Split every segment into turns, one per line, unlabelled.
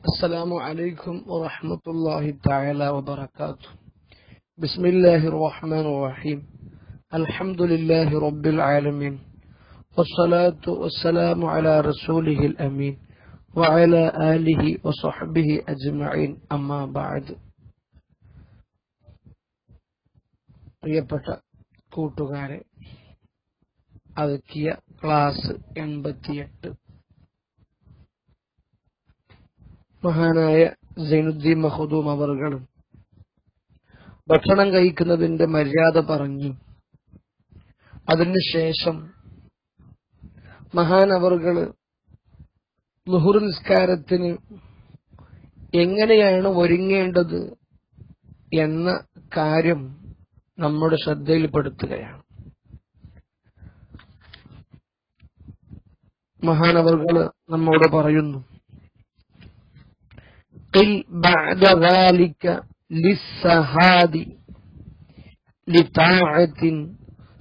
السلام عليكم ورحمة الله تعالى وبركاته بسم الله الرحمن الرحيم الحمد لله رب العالمين والصلاة والسلام على رسوله الأمين وعلى آله وصحبه أجمعين أما بعد പ്രിയപ്പെട്ട കൂട്ടുകാരെ അതുക്കിയ ക്ലാസ് എൺപത്തിയെട്ട് മഹാനായ സൈനുദ്ദീൻ മഹദൂം അവർകളും ഭക്ഷണം കഴിക്കുന്നതിന്റെ മര്യാദ പറഞ്ഞു. അതിനുശേഷം മഹാൻ അവർകൾ ലുഹുർ നിസ്കാരത്തിന് എങ്ങനെയാണ് ഒരുങ്ങേണ്ടത് എന്ന കാര്യം നമ്മുടെ ശ്രദ്ധയിൽപ്പെടുത്തുകയാണ്. മഹാനവർകൾ നമ്മോട് പറയുന്നു. قل بعد ذلك للسهاد لطاعة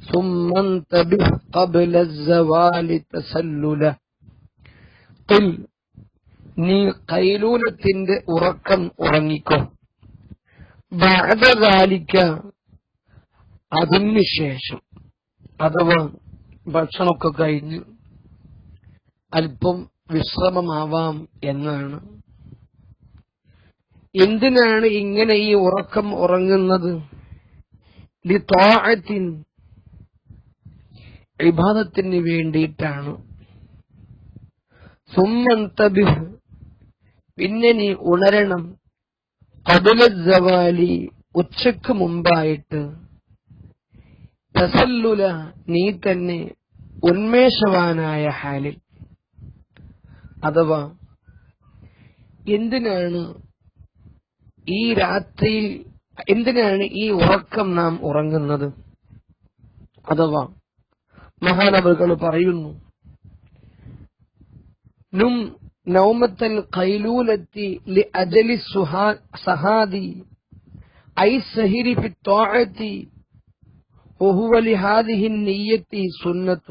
ثم انتبه قبل الزوال تسللا قل നീ കൈലൂലത്തിന്റെ ഉറക്കം ഉറങ്ങിക്കോ ബാധകാലിക്ക അതിനുശേഷം അഥവാ ഭക്ഷണമൊക്കെ കഴിഞ്ഞ് അല്പം വിശ്രമമാവാം എന്നാണ് എന്തിനാണ് ഇങ്ങനെ ഈ ഉറക്കം ഉറങ്ങുന്നത്? ലിത്തോഴത്തിൻ ഇബാദത്തിന് വേണ്ടിയിട്ടാണ്. സുമ്മന്തബിഹ് പിന്നെ നീ ഉണരണം. ജവാലി ഉച്ചയ്ക്ക് മുമ്പായിട്ട്. തസല്ലുല നീ തന്നെ ഉന്മേഷവാനായ ഹാലിൽ. അഥവാ എന്തിനാണ് ഈ രാത്രിയിൽ എന്തിനാണ് ഈ ഉറക്കം നാം ഉറങ്ങുന്നത് അഥവാ മഹാനവകൾ പറയുന്നു നും നൗമത്തൻ കൈലൂലത്തി ലി അജലി സഹാദി ഐ സഹിരി ഫി ത്വാഅത്തി وهو لهذه النية سنة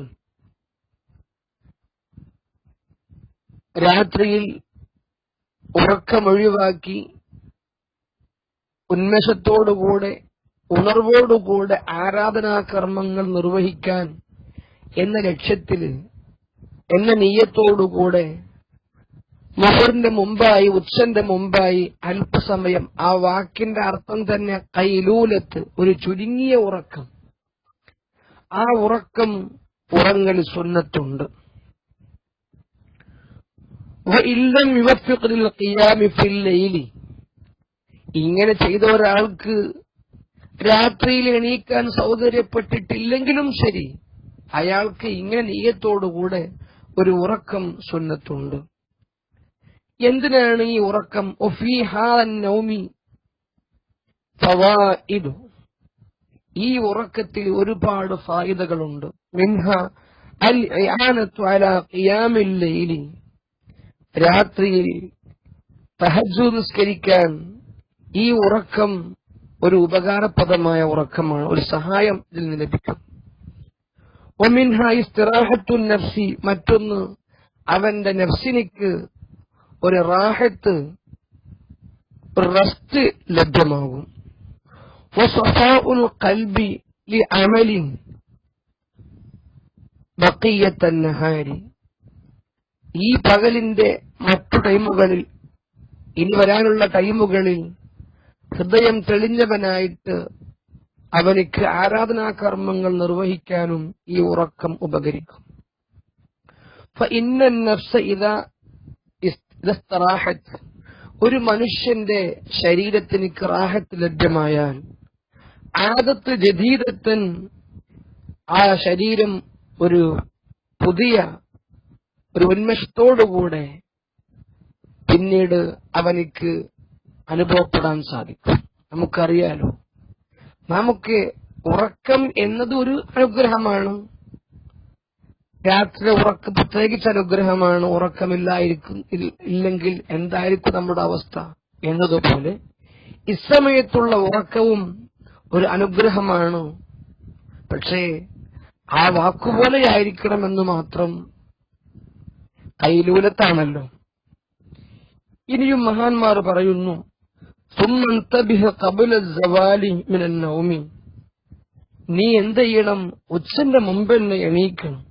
രാത്രിയിൽ ഉറക്കമൊഴിവാക്കി ഉന്മേഷത്തോടുകൂടെ ഉണർവോടുകൂടെ ആരാധനാകർമ്മങ്ങൾ നിർവഹിക്കാൻ എന്ന ലക്ഷ്യത്തിൽ എന്ന നീയത്തോടുകൂടെ മുഹറിന്റെ മുമ്പായി ഉച്ചന്റെ മുമ്പായി അല്പസമയം ആ വാക്കിന്റെ അർത്ഥം തന്നെ കൈലൂലത്ത് ഒരു ചുരുങ്ങിയ ഉറക്കം. ആ ഉറക്കം ഉറങ്ങൽ സുന്നത്തുണ്ട്. ഇല്ലം ിൽ ഇങ്ങനെ ചെയ്ത ഒരാൾക്ക് രാത്രിയിൽ എണീക്കാൻ സൗകര്യപ്പെട്ടിട്ടില്ലെങ്കിലും ശരി അയാൾക്ക് ഇങ്ങനെ നീയത്തോടുകൂടെ ഒരു ഉറക്കം സുന്നത്തുണ്ട്. എന്തിനാണ് ഈ ഉറക്കം? നൗമി ഫവായിദു. ഈ ഉറക്കത്തിൽ ഒരുപാട് ഫായിദകളുണ്ട്. മിൻഹ അൽ ലൈലി രാത്രിയിൽ തഹജ്ജു നിസ്കരിക്കാൻ ഈ ഉറക്കം ഒരു ഉപകാരപ്രദമായ ഉറക്കമാണ്. ഒരു സഹായം ഇതിൽ നിന്ന് ലഭിക്കും. ഒമിൻഹ സ്ഥിറാഹത്തു നഫ്സി. മറ്റൊന്ന് അവന്റെ നഫ്സിനിക്ക് ഒരു റാഹത്ത് റസ്റ്റ് ലഭ്യമാകും. കൽബി ലി അമലിൻ ബക്കീയത്തന്നഹാരി ഈ പകലിന്റെ മറ്റു ടൈമുകളിൽ ഇനി വരാനുള്ള ടൈമുകളിൽ ഹൃദയം തെളിഞ്ഞവനായിട്ട് അവനിക്ക് ആരാധനാകർമ്മങ്ങൾ നിർവഹിക്കാനും ഈ ഉറക്കം ഉപകരിക്കും. ഒരു മനുഷ്യന്റെ ശരീരത്തിന് ക്രാഹത്ത് ലഭ്യമായാൽ ആദത്ത് ജദീദത്തൻ ആ ശരീരം ഒരു പുതിയ ഒരു ഉന്മേഷത്തോടുകൂടെ പിന്നീട് അവനിക്ക് അനുഭവപ്പെടാൻ സാധിക്കും. നമുക്കറിയാലോ നമുക്ക് ഉറക്കം എന്നത് ഒരു അനുഗ്രഹമാണ്. രാത്രി ഉറക്കം പ്രത്യേകിച്ച് അനുഗ്രഹമാണ്. ഉറക്കമില്ലായിരിക്കും ഇല്ലെങ്കിൽ എന്തായിരിക്കും നമ്മുടെ അവസ്ഥ എന്നതുപോലെ ഇസമയത്തുള്ള ഉറക്കവും ഒരു അനുഗ്രഹമാണ്. പക്ഷേ ആ വാക്കുപോലെയായിരിക്കണമെന്ന് മാത്രം കൈലൂലത്താണല്ലോ ഇനിയും മഹാന്മാർ പറയുന്നു സുമ്മന്തബിഹ കബുല സവാലി മിനൻ നൗമി നീ എന്ത് ചെയ്യണം ഉച്ചന്റെ മുമ്പ് തന്നെ എണീക്കണം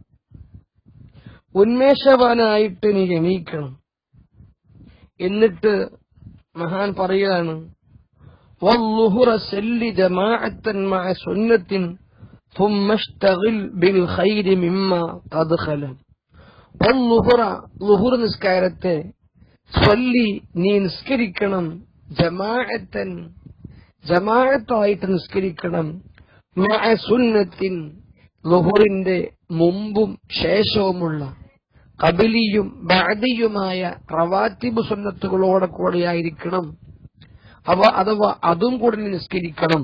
ഉന്മേഷവാനായിട്ട് നീ എണീക്കണം എന്നിട്ട് മഹാൻ പറയാണ് والظهر سل جماعة مع سنة ثم اشتغل بالخير مما قد خلا والظهر ظهر നിസ്കാരത്തെ സ്വല്ലി നീ നിസ്കരിക്കണം ജമാഅത്തൻ ജമാഅത്തായിട്ട് നിസ്കരിക്കണം. സുന്നത്തിൻ ലുഹുറിന്റെ മുമ്പും ശേഷവുമുള്ള കബിലിയും ബാദിയുമായ റവാത്തിബ് സുന്നത്തുകളോടെ കൂടെയായിരിക്കണം. അവ അഥവാ അതും കൂടെ നിസ്കരിക്കണം.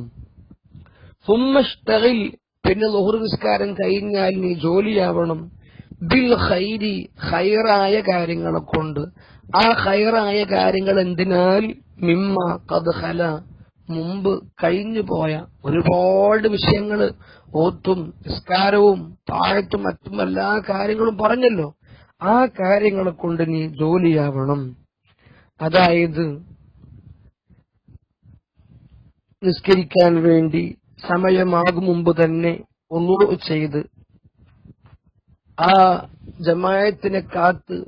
സുമ്മഷ്തകിൽ പിന്നെ ലുഹുർ നിസ്കാരം കഴിഞ്ഞാൽ നീ ജോലിയാവണം. ബിൽ ഖൈരി ഖൈറായ കാര്യങ്ങളെ കൊണ്ട് ആ ഖൈറായ കാര്യങ്ങൾ എന്തിനാൽ മിമ്മ കഥല മുമ്പ് കഴിഞ്ഞു പോയ ഒരുപാട് വിഷയങ്ങൾ ഓത്തും നിസ്കാരവും താഴത്തും മറ്റും എല്ലാ കാര്യങ്ങളും പറഞ്ഞല്ലോ. ആ കാര്യങ്ങളെ കൊണ്ട് നീ ജോലിയാവണം. അതായത് നിസ്കരിക്കാൻ വേണ്ടി സമയമാകും മുമ്പ് തന്നെ ഒന്നു ചെയ്ത് ആ ജമായത്തിനെ കാത്ത്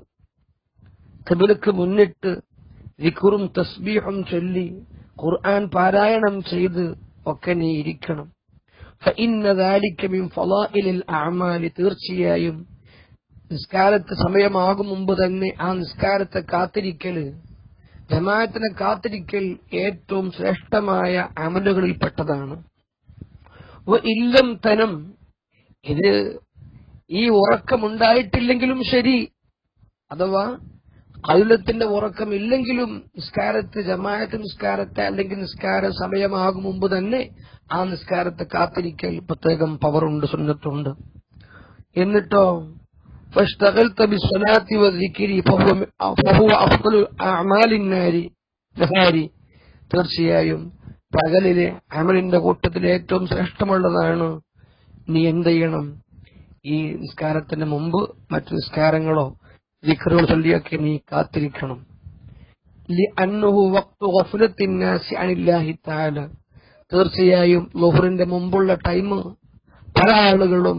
കബിലക്ക് മുന്നിട്ട് വിക്കുറും തസ്ബീഹും ചൊല്ലി ഖുർആൻ പാരായണം ചെയ്ത് ഒക്കെ നീ ഇരിക്കണം. അഅമാലി. തീർച്ചയായും നിസ്കാരത്തെ സമയമാകും മുമ്പ് തന്നെ ആ നിസ്കാരത്തെ കാത്തിരിക്കൽ ജമാഅത്തിനെ കാത്തിരിക്കൽ ഏറ്റവും ശ്രേഷ്ഠമായ അമലുകളിൽ പെട്ടതാണ് ഇല്ലം തനം. ഇത് ഈ ഉറക്കമുണ്ടായിട്ടില്ലെങ്കിലും ശരി. അഥവാ കൗലത്തിന്റെ ഉറക്കം ഇല്ലെങ്കിലും നിസ്കാരത്തെ ജമാഅത്ത് നിസ്കാരത്തെ അല്ലെങ്കിൽ നിസ്കാര സമയമാകും മുമ്പ് തന്നെ ആ നിസ്കാരത്തെ കാത്തിരിക്കൽ പ്രത്യേകം പവറുണ്ട് സുന്നത്തുണ്ട്. എന്നിട്ടോ തീർച്ചയായും പകലിലെ അമലിന്റെ കൂട്ടത്തിൽ ഏറ്റവും ശ്രേഷ്ഠമുള്ളതാണ്. നീ എന്ത് ചെയ്യണം? ഈ നിസ്കാരത്തിന് മുമ്പ് മറ്റു നിസ്കാരങ്ങളോ ദിക്കറുകൾ ചൊല്ലിയൊക്കെ നീ കാത്തിരിക്കണം തീർച്ചയായും ലോഹറിന്റെ മുമ്പുള്ള ടൈം പല ആളുകളും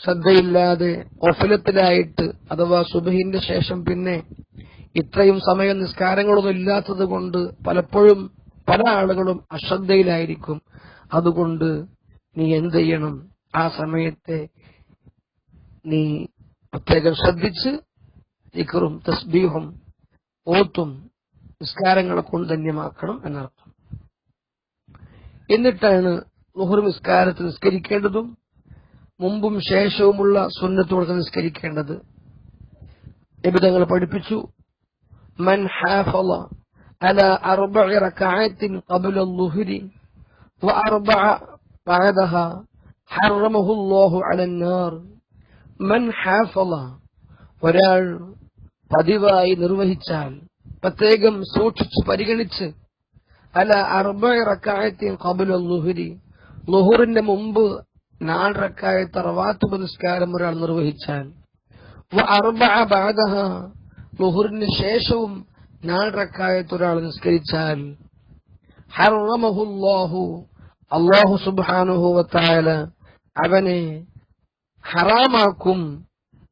ശ്രദ്ധയില്ലാതെ ഒഫലത്തിലായിട്ട് അഥവാ സുബഹിന്റെ ശേഷം പിന്നെ ഇത്രയും സമയം നിസ്കാരങ്ങളൊന്നും ഇല്ലാത്തത് കൊണ്ട് പലപ്പോഴും പല ആളുകളും അശ്രദ്ധയിലായിരിക്കും. അതുകൊണ്ട് നീ എന്ത് ചെയ്യണം? ആ സമയത്തെ നീ പ്രത്യേകം ശ്രദ്ധിച്ച് ഇക്കറും തസ്ബീഹും ഓത്തും നിസ്കാരങ്ങളെ കൊണ്ട് ധന്യമാക്കണം എന്നർത്ഥം എന്നിട്ടാണ് ലുഹുർ നിസ്കാരത്തിൽ നിസ്കരിക്കേണ്ടതും മുമ്പും ശേഷവുമുള്ള സുന്നത്തോടെ നിസ്കരിക്കേണ്ടത് നിബിധങ്ങൾ പഠിപ്പിച്ചു മൻ ഹാഫള على أربع ركعات قبل الظهر وأربع بعدها حرمه الله على النار من حافظ ഒരാൾ പതിവായി നിർവഹിച്ചാൽ പ്രത്യേകം സൂക്ഷിച്ച് പരിഗണിച്ച് അല അർബഅ റക്കായത്തിൻ ഖബല ലുഹരി ലുഹറിന്റെ മുമ്പ് നാല് തറവാത്ത് പുരസ്കാരം ഒരാൾ നിർവഹിച്ചാൽ ലുഹുറിന് ശേഷവും നാല് റക്കായത്ത് ഒരാൾ നിസ്കരിച്ചാൽ ഹറമഹുല്ലാഹു അള്ളാഹു സുബ്ഹാനഹു വതആല അവനെ ഹറാമാക്കും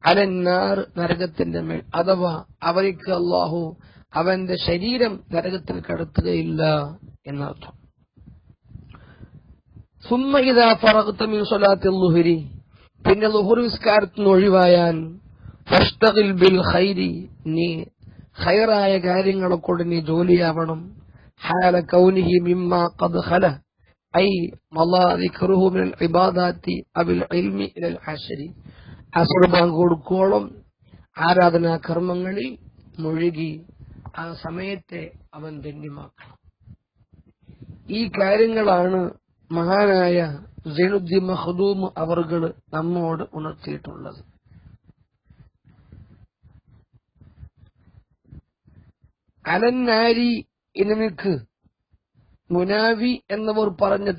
അലന്നാർ നരകത്തിന്റെ മേൽ. അഥവാ അവർക്ക് അള്ളാഹു അവന്റെ ശരീരം നരകത്തിൽ കടത്തുകയില്ല എന്നർത്ഥം. സുമ്മ ഇതാ സൊലാത്തിൽ മിൻ ലുഹരി. പിന്നെ ലുഹുർ നിസ്കാരത്തിന് ഒഴിവായാൽ ഫസ്തഖിൽ ബിൽ ഖൈരി. നീ ഖൈറായ കാര്യങ്ങളെ കൊണ്ട് നീ ജോലിയാവണം. ഹാല കൗനിഹി മിമ്മ ഖദ് ഖല. ഐ മലാ ദിക്റുഹു മിനൽ ഇബാദാത്തി അബിൽ ഇൽമി ഇലൽ അശരി അസുർ ബാങ്ക് കൊടുക്കോളം ആരാധനാ കർമ്മങ്ങളിൽ മുഴുകി ആ സമയത്തെ അവൻ ധന്യമാക്കണം. ഈ കാര്യങ്ങളാണ് മഹാനായ സൈനുദ്ദീൻ മഹദൂം അവർകൾ നമ്മോട് ഉണർത്തിയിട്ടുള്ളത്. അലന്നാരി എനിക്ക് മുനാവി എന്നവർ പറഞ്ഞ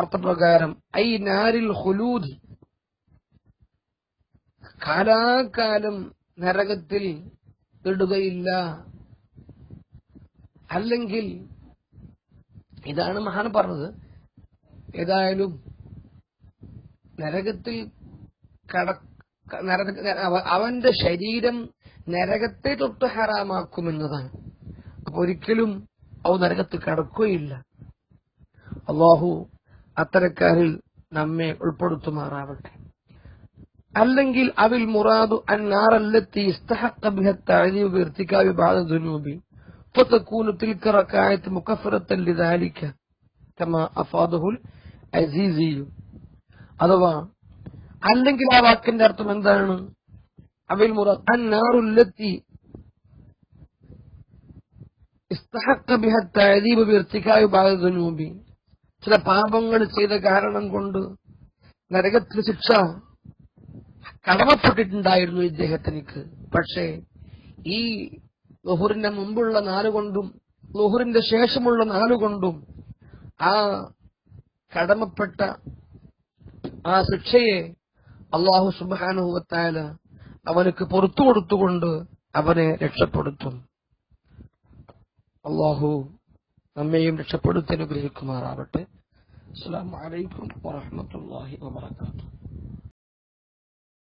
അർത്ഥപ്രകാരം ഐ നാരിൽ ഹുലൂദ് കാലാകാലം നരകത്തിൽ ഇടുകയില്ല അല്ലെങ്കിൽ ഇതാണ് മഹാൻ പറഞ്ഞത്. ഏതായാലും നരകത്തിൽ കട അവന്റെ ശരീരം നരകത്തെ തൊട്ട് ഹറാമാക്കുമെന്നതാണ്. അപ്പൊ ഒരിക്കലും അവ നരകത്തിൽ കടക്കുകയില്ല. അള്ളാഹു അത്തരക്കാരിൽ നമ്മെ ഉൾപ്പെടുത്തുമാറാവട്ടെ. അല്ലെങ്കിൽ അവിൽ മുറാദു അന്നാറല്ലെത്തി استحق بها التعذيب بارتكاب بعض الذنوب فتكون تلك ركعات مكفرة لذلك كما أفاده العزيزي അഥവാ അല്ലെങ്കിൽ ആ വാക്കിന്റെ അർത്ഥം എന്താണ് അവിൽ മുറാദ് അന്നാറുല്ലെത്തി استحق بها التعذيب بارتكاب بعض الذنوب ചില പാപങ്ങൾ ചെയ്ത കാരണം കൊണ്ട് നരകത്തിൽ ശിക്ഷ കടമപ്പെട്ടിട്ടുണ്ടായിരുന്നു ഇദ്ദേഹത്തിനിക്ക്. പക്ഷേ ഈ ലുഹുറിന്റെ മുമ്പുള്ള നാലുകൊണ്ടും ലുഹുറിന്റെ ശേഷമുള്ള നാലുകൊണ്ടും ആ കടമപ്പെട്ട ആ ശിക്ഷയെ അള്ളാഹു സുബാനുഭവത്തായ അവനക്ക് പുറത്തു കൊടുത്തുകൊണ്ട് അവനെ രക്ഷപ്പെടുത്തും. അള്ളാഹു നമ്മെയും രക്ഷപ്പെടുത്തി അനുഗ്രഹിക്കുമാറാവട്ടെ. അസ്സാം വലൈക്കും വാഹമത്തല്ലാഹി വാബർക്കാത്തു